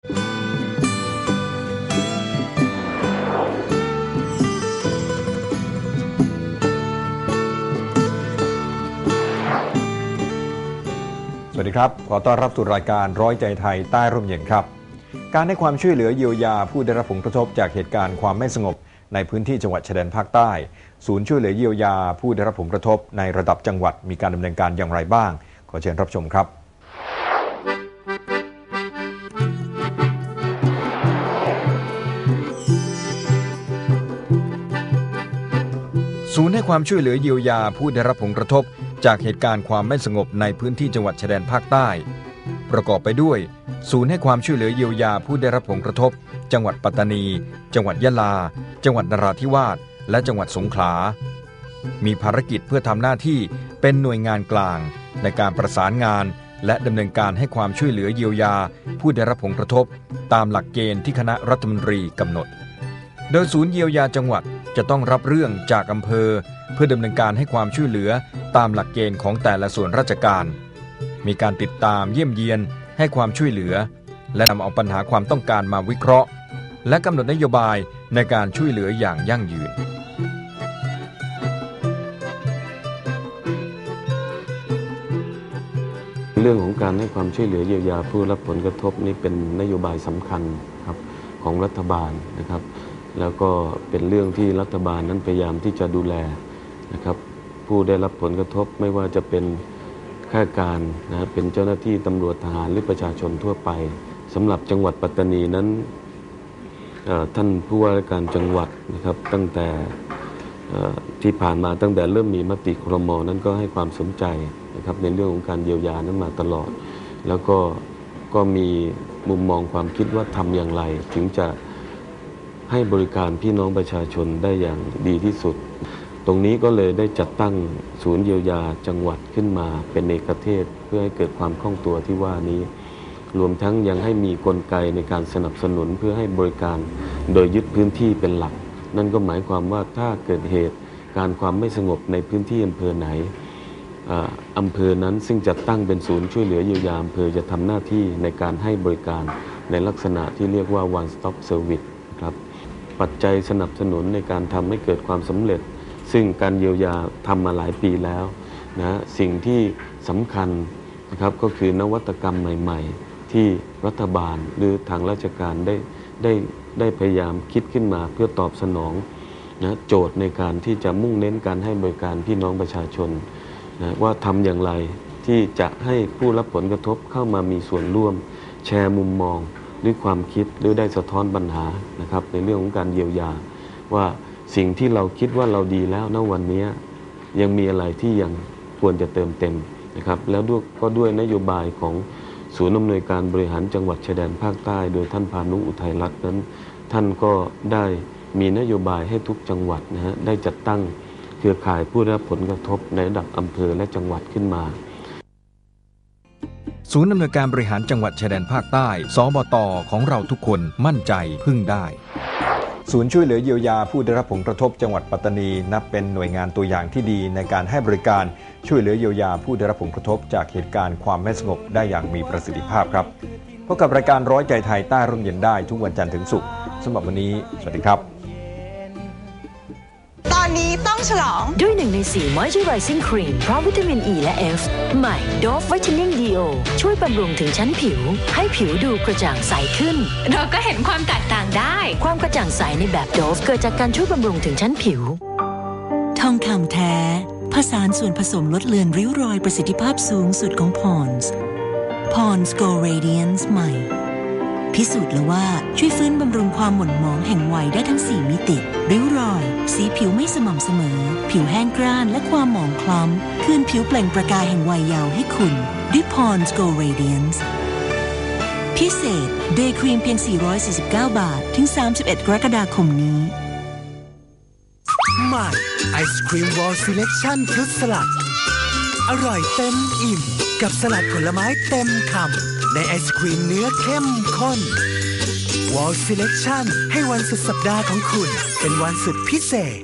สวัสดีครับ ขอต้อนรับสู่รายการร้อยใจไทยใต้ร่มเย็นครับ การให้ความช่วยเหลือเยียวยาผู้ได้รับผลกระทบจากเหตุการณ์ความไม่สงบ ในพื้นที่จังหวัดชายแดนภาคใต้ ศูนย์ช่วยเหลือเยียวยาผู้ได้รับผลกระทบในระดับจังหวัดมีการดำเนินการอย่างไรบ้าง ขอเชิญรับชมครับ ศูนย์ให้ความช่วยเหลือเยียวยาผู้ได้รับผลกระทบ จากเหตุการณ์ความไม่สงบในพื้นที่จังหวัดชายแดนภาคใต้ ประกอบไปด้วย ศูนย์ให้ความช่วยเหลือเยียวยาผู้ได้รับผลกระทบ จังหวัดปัตตานี จังหวัดยะลา จังหวัดนราธิวาสและจังหวัดสงขลา มีภารกิจเพื่อทำหน้าที่เป็นหน่วยงานกลาง ในการประสานงานและดำเนินการให้ความช่วยเหลือเยียวยา ผู้ได้รับผลกระทบ ตามหลักเกณฑ์ที่คณะรัฐมนตรีกำหนด โดยศูนย์เยียวยาจังหวัด จะต้องรับเรื่องจากอำเภอ เพื่อดำเนินการให้ความช่วยเหลือตามหลักเกณฑ์ของแต่ละส่วนราชการ มีการติดตามเยี่ยมเยียนให้ความช่วยเหลือ และนำเอาปัญหาความต้องการมาวิเคราะห์ และกำหนดนโยบายในการช่วยเหลืออย่างยั่งยืนเรื่องของการให้ความช่วยเหลือเยียวยาผู้รับผลกระทบนี่เป็นนโยบายสำคัญครับของรัฐบาลนะครับ แล้วก็เป็นเรื่องที่รัฐบาลนั้นพยายามที่จะดูแลนะครับผู้ได้รับผลกระทบไม่ว่าจะเป็นข้าราชการนะเป็นเจ้าหน้าที่ตำรวจทหารหรือประชาชนทั่วไปสำหรับจังหวัดปัตตานีนั้นท่านผู้ว่าการจังหวัดนะครับตั้งแต่ที่ผ่านมาตั้งแต่เริ่มมีมติครมนั้นก็ให้ความสนใจนะครับในเรื่องของการเยียวยานั้นมาตลอด แล้วก็ก็มีมุมมองความคิดว่าทำอย่างไร ถึงจะ ให้บริการพี่น้องประชาชนได้อย่างดีที่สุด ตรงนี้ก็เลยได้จัดตั้งศูนย์เยียวยาจังหวัดขึ้นมาเป็นเอกเทศเพื่อให้เกิดความคล่องตัวที่ว่านี้ รวมทั้งยังให้มีกลไกในการสนับสนุนเพื่อให้บริการโดยยึดพื้นที่เป็นหลัก นั่นก็หมายความว่าถ้าเกิดเหตุการความไม่สงบในพื้นที่อำเภอไหนอ่าอำเภอนั้นซึ่งจัดตั้งเป็นศูนย์ช่วยเหลือเยียวยาอำเภอจะทำหน้าที่ในการให้บริการในลักษณะที่เรียกว่า one stop service ครับ ปัจจัยสนับสนุนในการทำให้เกิดความสำเร็จ ซึ่งการเยียวยาทำมาหลายปีแล้วนะสิ่งที่สำคัญนะครับก็คือนวัตกรรมใหม่ ๆ ที่รัฐบาลหรือทางราชการได้ได้ได้พยายามคิดขึ้นมาเพื่อตอบสนองนะโจทย์ในการที่จะมุ่งเน้นการให้บริการพี่น้องประชาชนนะว่าทำอย่างไรที่จะให้ผู้รับผลกระทบเข้ามามีส่วนร่วม แชร์มุมมอง หรือความคิดหรือได้สะท้อนปัญหานะครับ ในเรื่องของการเยียวยา ว่าสิ่งที่เราคิดว่าเราดีแล้วณวันนี้ยังมีอะไรที่ยังควรจะเติมเต็มนะครับ แล้วด้วยก็ด้วยนโยบายของศูนย์อำนวยการบริหารจังหวัดชายแดนภาคใต้ โดยท่านพานุอุทัยรัตน์นั้น ท่านก็ได้มีนโยบายให้ทุกจังหวัดนะฮะได้จัดตั้งเครือข่ายผู้ได้รับผลกระทบในระดับอำเภอและจังหวัดขึ้นมา ศูนย์อำเนวยการบริหารจังหวัดชายแดนภาคใต้ สบตของเราทุกคนมั่นใจพึ่งได้ ศูนย์ช่วยเหลือเยียวยาผู้ได้รับผลกระทบจังหวัดปัตตานี นับเป็นหน่วยงานตัวอย่างที่ดีในการให้บริการช่วยเหลือเยียวยาผู้ได้รับผลกระทบจากเหตุการณ์ความไม่สงบได้อย่างมีประสิทธิภาพครับพบกับรายการร้อยใจไทยใต้ร่มเย็นได้ทุกวันจันทร์ถึงศุกร์สำหรับวันนี้ สวัสดีครับ ต้องฉลอง ด้วยหนึ่งในสี Moisturizing Cream พร้อมวิตามินอ e ีและ F ใหม่ Dove Whitening Dio ช่วยบำรุงถึงชั้นผิว ให้ผิวดูกระจ่างใสขึ้น เราก็เห็นความแตกต่างได้ ความกระจ่างใสในแบบ Dove เกิดจากการช่วยบำรุงถึงชั้นผิว ทองคำแท้ ผสานส่วนผสมลดเลือนริ้วรอยประสิทธิภาพสูงสุดของ Pond's Pond's Go Radiance ใหม่ พิสูจน์แล้วว่าช่วยฟื้นบำรุงความหม่นหมองแห่งวัยได้ทั้ง 4 มิติ ริ้วรอย สีผิวไม่สม่ำเสมอ ผิวแห้งกร้านและความหมองคล้ำ คืนผิวเปล่งประกายแห่งวัยเยาว์ให้คุณด้วย Pond's Go Radiance พิเศษเดย์ครีมเพียง 449 บาท ถึง 31 กรกฎาคมนี้ใหม่ไอศครีมวอลซีเล c ชั่นฟรุตสลัด อร่อยเต็มอิ่ม กับสลัดผลไม้เต็มคำ ในไอศครีมเนื้อเข้มข้นวอลซีเล c ชั่นให้วันสุดสัปดาห์ของคุณ เป็นวันสุดพิเศษ